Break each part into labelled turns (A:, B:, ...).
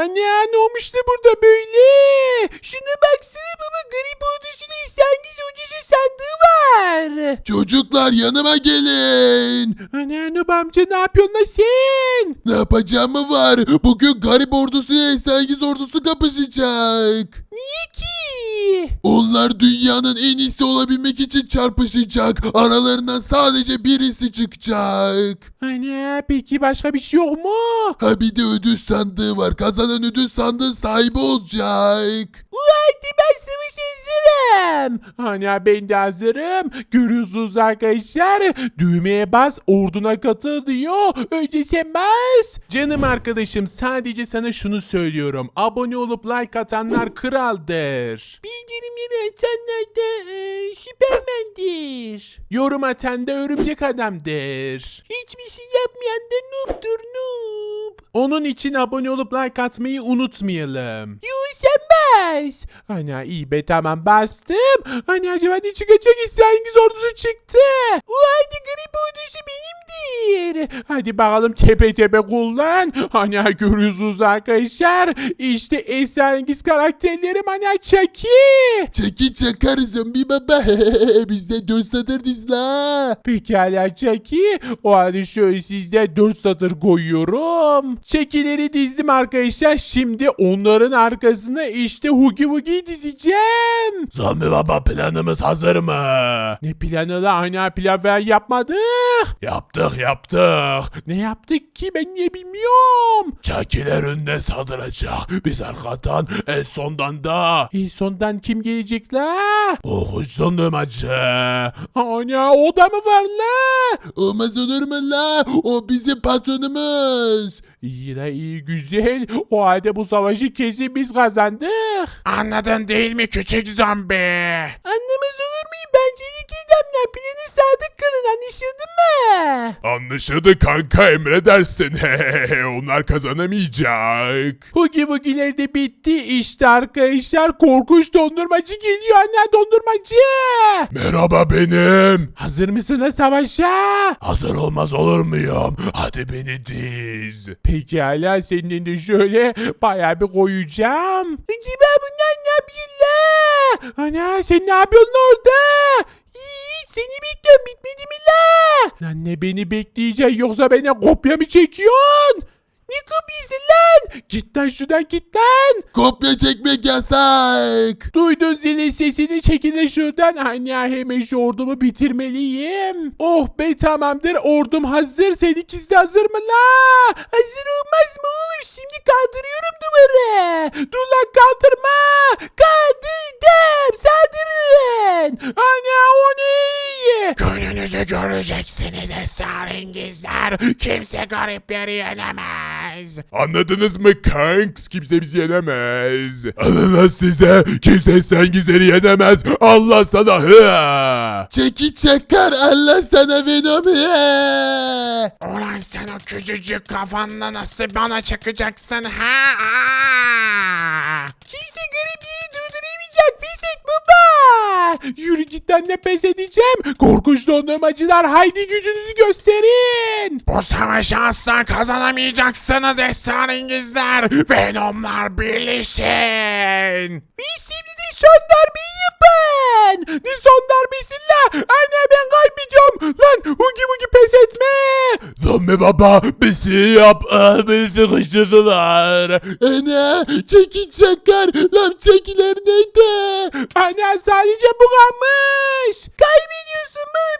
A: Ana ne olmuştu burada böyle? Şuna baksana baba garip ordusuyla İstengiz ordusu sandığı var.
B: Çocuklar yanıma gelin.
A: Ana Nub amca ne yapıyorsun lan sen?
B: Ne yapacağımı var. Bugün garip ordusuyla Esengiz ordusu kapışacak.
A: Niye ki?
B: Onlar dünyanın en iyisi olabilmek için çarpışacak. Aralarından sadece birisi çıkacak.
A: Ana peki başka bir şey yok mu?
B: Ha bir de ödül sandığı var. Kazanan ödül sandığı sahibi olacak.
A: Hadi ben savaşa hazırım. Ana ben de hazırım. Görüyorsunuz arkadaşlar. Düğmeye bas orduna katıl diyor. Önce sen bas. Canım arkadaşım sadece sana şunu söylüyorum. Abone olup like atanlar kraldır. Bildirimleri atanlar da e, süpermendir. Yorum atan da örümcek adamdır. Hiçbir şey yapmayan da noob'dur noob. Onun için abone olup like atmayı unutmayalım. Yo sen bas. Ana iyi be tamam bastım. Hani acaba ne çıkacak İstengiz ordusu çıktı. O hadi grip ordusu benimdir. Hadi bakalım tepe tepe kullan. Hani görüyorsunuz arkadaşlar. İşte Esrengiz karakterlerim hani çeki.
B: Çeki çakar zombi baba. Bizde dört satır dizla.
A: Pekala Çeki. O halde şöyle sizde 4 satır koyuyorum. Çekileri dizdim arkadaşlar. Şimdi onların arkasına işte Hugi Wugi'yi dizeceğim.
C: Zombi baba planımız hazır mı?
A: Ne planı la? Aynı plan falan yapmadık.
C: Yaptık yaptık.
A: Ne yaptık ki ben niye bilmiyorum.
C: Çakiler önüne saldıracak. Biz arkadan en sondan da.
A: En sondan kim gelecek la?
C: Okuş dondurmacı.
A: Ana o da mı var la?
B: Olmaz olur mu la? O bizim patronumuz.
A: İyi la iyi güzel. O halde bu savaşı kesin biz kazandık.
C: Anladın değil mi küçük zombi?
A: Anlamaz Anlaşıldı
C: kanka emredersin. Onlar kazanamayacak.
A: Hugi Wugi'ler de bitti. İşte arkadaşlar korkunç dondurmacı geliyor. Anne dondurmacı.
C: Merhaba benim.
A: Hazır mısınız savaşa?
C: Hazır olmaz olur muyum? Hadi beni diz.
A: Pekala senin de şöyle bayağı bir koyacağım. Acaba bunlar ne yapıyorlar? Ana sen ne yapıyorsun orada? Hiç seni bekliyorum bitmedi mi la? Lan ne beni bekleyeceksin yoksa bana kopya mı çekiyorsun? Ne kopyası lan? Git lan şuradan git lan.
B: Kopya çekmek yasak.
A: Duydun zilin sesini çekilin şuradan. Ana hemen şu ordumu bitirmeliyim. Oh be tamamdır ordum hazır. Sen ikisi de hazır mı la? Hazır olmaz mı oğlum? Şimdi kaldırıyorum duvarı. Dur lan kaldırma. Kaldırdım. Saldırın. Ana o ne?
C: Gününüzü göreceksiniz esrarengizler. Kimse garipleri yenemez. Anladınız mı kanks? Kimse bizi yenemez. Alın size. Kimse esrarengizleri yenemez. Allah sana hı.
B: Çeki çakar Allah sana Venom'u.
C: Ulan sen o küçücük kafanla nasıl bana çakacaksın ha?
A: Kimse garipliği Yürü git lan ne pes edeceğim. Korkunç dondurmacılar haydi gücünüzü gösterin.
C: Bu savaşı asla kazanamayacaksınız esrarengizler. Venomlar birleşin.
A: Ve şimdi de son darbeyi yapın. Ne son la? Anne ben kaybediyorum. Lan hugi hugi pes etme.
C: Zombi baba bir şey yap. Beni sıkıştırdılar.
B: Ana çeki çakar. Lan çekiler nerede?
A: Anne sadece bu kalmış. Kaybediyorsun mu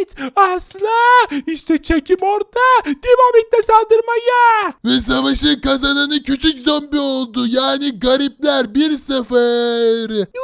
A: et. Asla. İşte çekim orada. De saldırmaya.
B: Ve savaşın kazananı küçük zombi oldu. Yani garipler 1-0.
A: Ne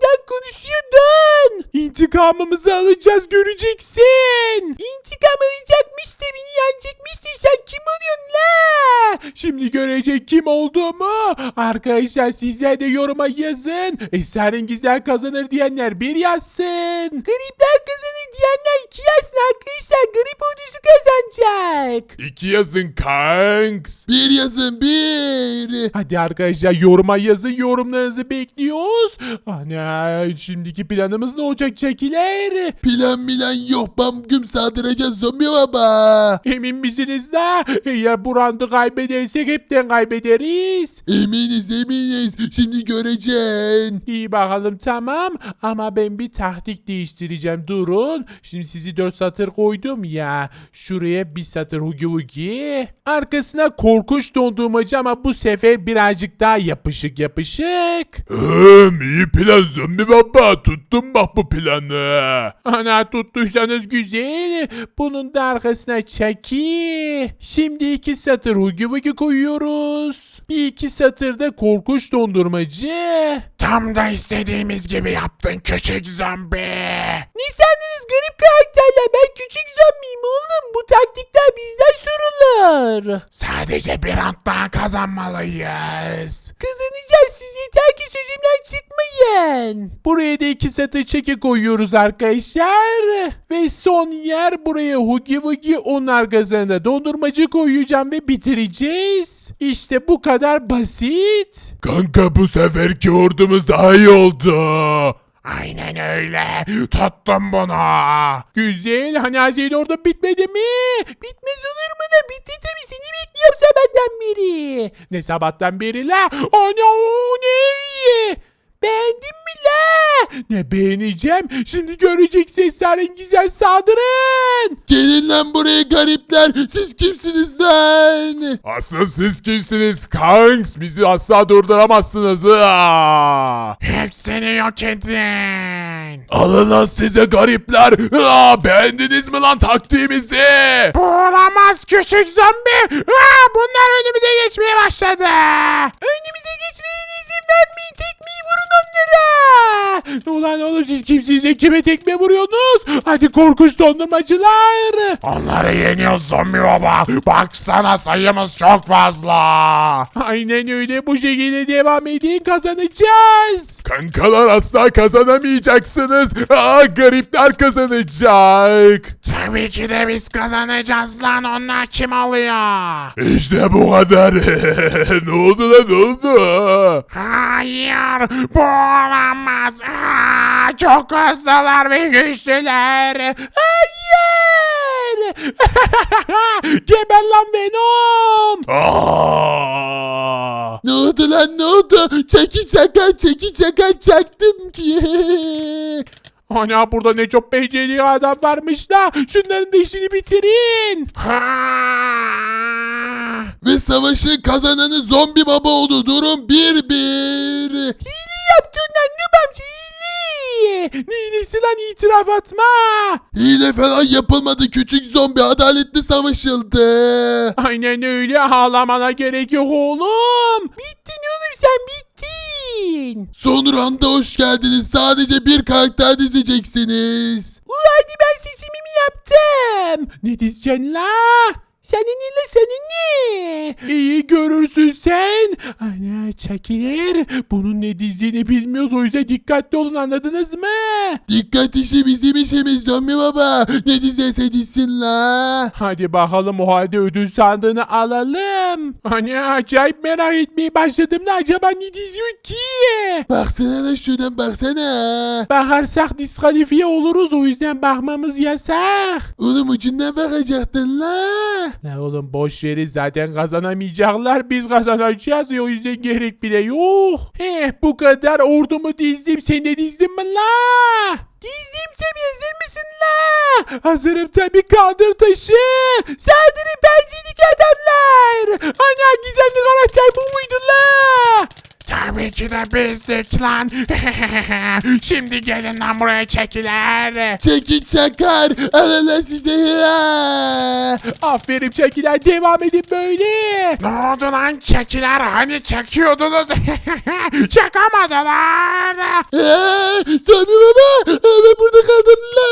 A: Oradan konuşuyordun. İntikamımızı alacağız göreceksin. İntikam alacakmış da beni yenecekmiş de sen kim oluyorsun la? Şimdi görecek kim olduğumu. Arkadaşlar sizler de yoruma yazın. Esrarengizler kazanır diyenler bir yazsın. Garipler kazanır diyenler iki yazsın arkadaşlar. Garip ordusu kazanacak.
C: İki yazın kanks.
B: Bir yazın bir.
A: Hadi arkadaşlar yoruma yazın yorumlarınızı bekliyoruz. Ana şimdiki planımız ne olacak? çekiler?
B: Plan milan yok bam güm saldıracağız zombi baba.
A: Emin misiniz la? Eğer bu roundu kaybedersek hepten kaybederiz.
B: Eminiz eminiz şimdi göreceksin.
A: İyi bakalım tamam ama ben bir taktik değiştireceğim durun. Şimdi sizi dört satır koydum ya. Şuraya bir satır hugi hugi. Arkasına korkunç dondurmacı ama bu sefer birazcık daha yapışık yapışık.
B: Hım iyi plan zombi baba tuttum bak bu planı.
A: Ana tuttuysanız güzel. Bunun da arkasına çeki. Şimdi iki satır hugi hugi koyuyoruz. Bir iki satır da korkunç dondurmacı.
C: Tam da istediğimiz gibi yaptın küçük zombi.
A: Karakterler? Ben küçük zombiyim oğlum. Bu taktikler bizden sorulur.
C: Sadece bir round daha kazanmalıyız.
A: Kazanacağız siz yeter ki sözümden çıkmayın. Buraya da iki satır çeki koyuyoruz arkadaşlar. Ve son yer buraya Hugi Wugi onun arkasına dondurmacı koyacağım ve bitireceğiz. İşte bu kadar basit.
B: Kanka bu seferki ordumuz daha iyi oldu.
C: Aynen öyle. Tuttum bunu.
A: Güzel. Hani Hazine orada bitmedi mi? Bitmez olur mu da bitti tabii. Seni bekliyorum sabahtan beri. Ne sabahtan beri la? Ana o ne? Ne beğeneceğim? Şimdi göreceksin esrarengizel saldırın.
B: Gelin lan buraya garipler siz kimsiniz lan?
A: Asıl siz kimsiniz kanks? Bizi asla durduramazsınız. Ha.
C: Hepsini yok edin.
B: Alın lan size garipler. Aa, beğendiniz mi lan taktiğimizi?
C: Bu olamaz küçük zombi. Aa, bunlar önümüze geçmeye başladı.
A: Önümüze geçmeyin izin vermeyin. Onlara. Ulan oğlum siz kimsiniz de kime tekme vuruyorsunuz? Hadi korkunç dondurmacılar.
C: Onları yeniyoruz zombi baba. Baksana sayımız çok fazla.
A: Aynen öyle bu şekilde devam edin kazanacağız.
B: Kankalar asla kazanamayacaksınız. Aa, garipler kazanacak.
C: Tabii ki de biz kazanacağız lan. Onlar kim oluyor?
B: İşte bu kadar. ne oldu lan ne oldu?
C: Hayır bu olamaz. Aa, çok hızlılar ve güçlüler.
A: Hayır. Geber lan Venom.
B: Aa! Ne oldu lan ne oldu? Çeki çaka çeki çaka çaktım ki.
A: Ana burada ne çok becerikli adam varmış da şunların da işini bitirin.
C: Ha!
B: Ve savaşı kazananı zombi baba oldu. Durum 1-1.
A: Hile yaptın lan Nub amca hile. Neyinesi lan itiraf atma.
B: Hile falan yapılmadı küçük zombi. Adaletli savaşıldı.
A: Aynen öyle ağlamana gerek yok oğlum. Bittin oğlum sen bittin.
B: Son rounda hoş geldiniz. Sadece bir karakter dizeceksiniz.
A: Hadi ben seçimimi yaptım. Ne diyeceksin la? Senin ile senin ne? İyi görürsün sen. Ana çekilir. Bunun ne dizdiğini bilmiyoruz o yüzden dikkatli olun anladınız mı?
B: Dikkat işi bizim işimiz zombi baba. Ne dizese dizsin la.
A: Hadi bakalım o halde ödül sandığını alalım. Hani acayip merak etmeye başladım da acaba ne diziyor ki?
B: Baksana lan şuradan baksana.
A: Bakarsak diskalifiye oluruz o yüzden bakmamız yasak.
B: Oğlum ucundan bakacaktın la.
A: Ne oğlum boş verin zaten kazanamayacaklar biz kazanacağız ya o yüzden gerek bile yok. Heh bu kadar ordumu dizdim sen de dizdin mi la? Dizdim tabi hazır mısın la? Hazırım tabi kaldır taşı. Saldırı bencilik adamlar. Ana gizemli karakter bu muydu la?
C: Tabii ki de bizdik lan. Şimdi gelin lan buraya çekiler.
B: Çeki çakar. Alala size.
A: Aferin çekiler devam edin böyle.
C: Ne oldu lan çekiler? Hani çekiyordunuz? Çakamadılar.
B: Eee, Zombi baba. Ben burada kaldım la.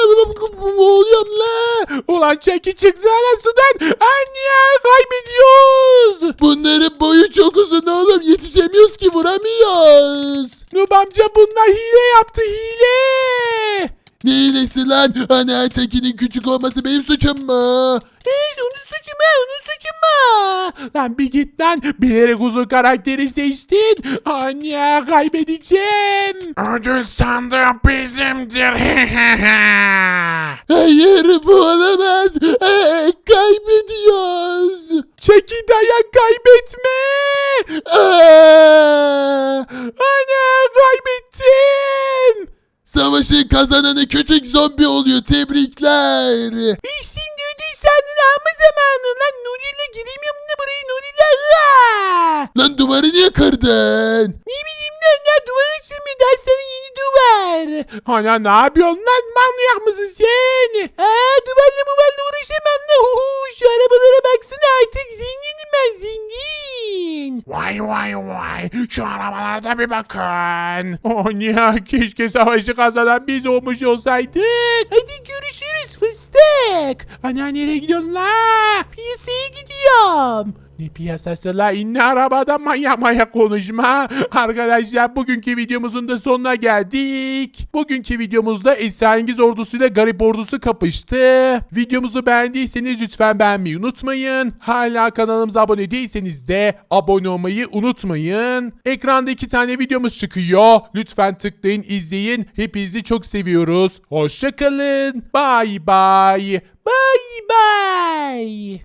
B: Boğuluyorum la.
A: Ulan çeki çıksana sudan. Anne kaybediyoruz.
B: Bunların boyu çok uzun oğlum. Yetişemiyoruz
A: Nub amca bunlar hile yaptı hile.
B: Ne iyilesi lan? Ana Çeki'nin küçük olması benim suçum mu?
A: Hey onu suçu mu? Onun suçu mu? Lan bir git lan. Bilerek uzun karakteri seçtin. Anne kaybedeceğim.
C: Ödül sandığı bizimdir.
B: Hayır bu olamaz. Ee, kaybediyoruz.
A: Çeki dayak kaybetme.
B: Aa!
A: Ana kaybettim.
B: Savaşı kazananı küçük zombi oluyor. Tebrikler.
A: Biz şimdi ödül sandığını alma zamanı. Lan Nuri'yle giremiyorum da burayı Nuri'yle.
B: Lan duvarı niye kırdın?
A: Ne bileyim lan ya duvar açılmıyor. Daha sana yeni duvar. Ana ne yapıyorsun lan? Manyak mısın sen? Aa duvarla muvarla uğraşamam da. Uhu, şu arabalara baksana artık zenginim ben zengin.
C: vay vay vay. Şu arabalarda bir bakın.
A: Oh ya keşke savaşı kazanan biz olmuş olsaydık. Hadi görüşürüz fıstık. Ana nereye gidiyorsun la? Piyasaya gidiyorum. Ne piyasası la? İnne arabada manyak manyak konuşma. Arkadaşlar bugünkü videomuzun da sonuna geldik. Bugünkü videomuzda Esrarengiz ordusuyla Garip ordusu kapıştı. Videomuzu beğendiyseniz lütfen beğenmeyi unutmayın. Hala kanalımıza abone değilseniz de abone olmayı unutmayın. Ekranda iki tane videomuz çıkıyor. Lütfen tıklayın izleyin. Hepinizi çok seviyoruz. Hoşçakalın. Bye bye. Bye bye.